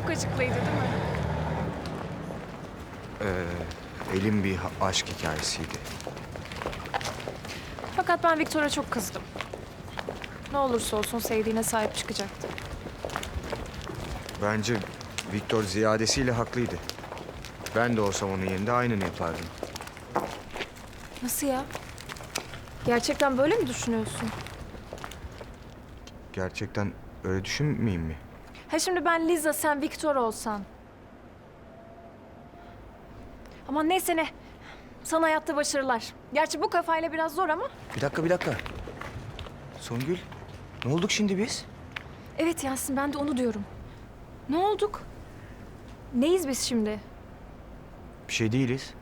acıklıydı değil mi? Ee, elim bir aşk hikayesiydi. Fakat ben Viktor'a çok kızdım. Ne olursa olsun sevdiğine sahip çıkacaktı. Bence Viktor ziyadesiyle haklıydı. Ben de olsam onun yerinde aynını yapardım. Nasıl ya? Gerçekten böyle mi düşünüyorsun? Gerçekten öyle düşünmeyeyim mi? Ha şimdi ben Liza, sen Viktor olsan. Ama neyse ne. Sana hayatta başarılar. Gerçi bu kafayla biraz zor ama. Bir dakika bir dakika. Songül, ne olduk şimdi biz? Evet Yasin ben de onu diyorum. Ne olduk? Neyiz biz şimdi? Bir şey değiliz.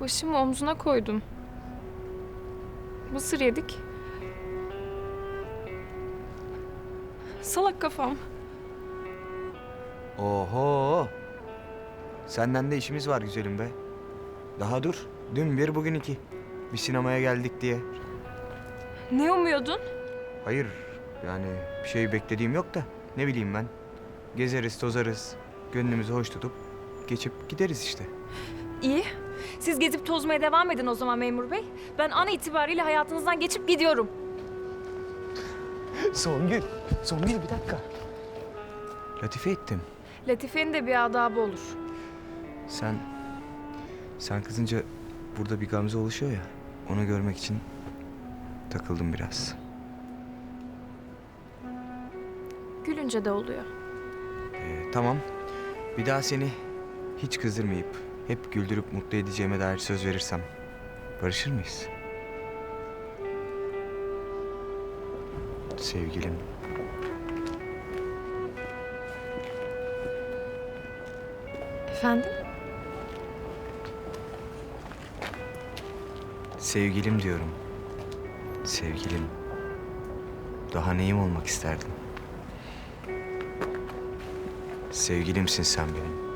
Başımı omzuna koydum. Mısır yedik. Salak kafam. Oho. Senden de işimiz var güzelim be. Daha dur. Dün bir bugün iki. Bir sinemaya geldik diye. Ne umuyordun? Hayır yani bir şey beklediğim yok da ne bileyim ben. Gezeriz tozarız. Gönlümüzü hoş tutup geçip gideriz işte. İyi. Siz gezip tozmaya devam edin o zaman memur bey. Ben an itibariyle hayatınızdan geçip gidiyorum. Songül. Songül bir dakika. Latife ettim. Latife'nin de bir adabı olur. Sen... Sen kızınca burada bir gamze oluşuyor ya. Onu görmek için takıldım biraz. Gülünce de oluyor. Ee, tamam. Bir daha seni hiç kızdırmayıp hep güldürüp mutlu edeceğime dair söz verirsem barışır mıyız? Sevgilim. Efendim? Sevgilim diyorum. Sevgilim. Daha neyim olmak isterdin? Sevgilimsin sen benim.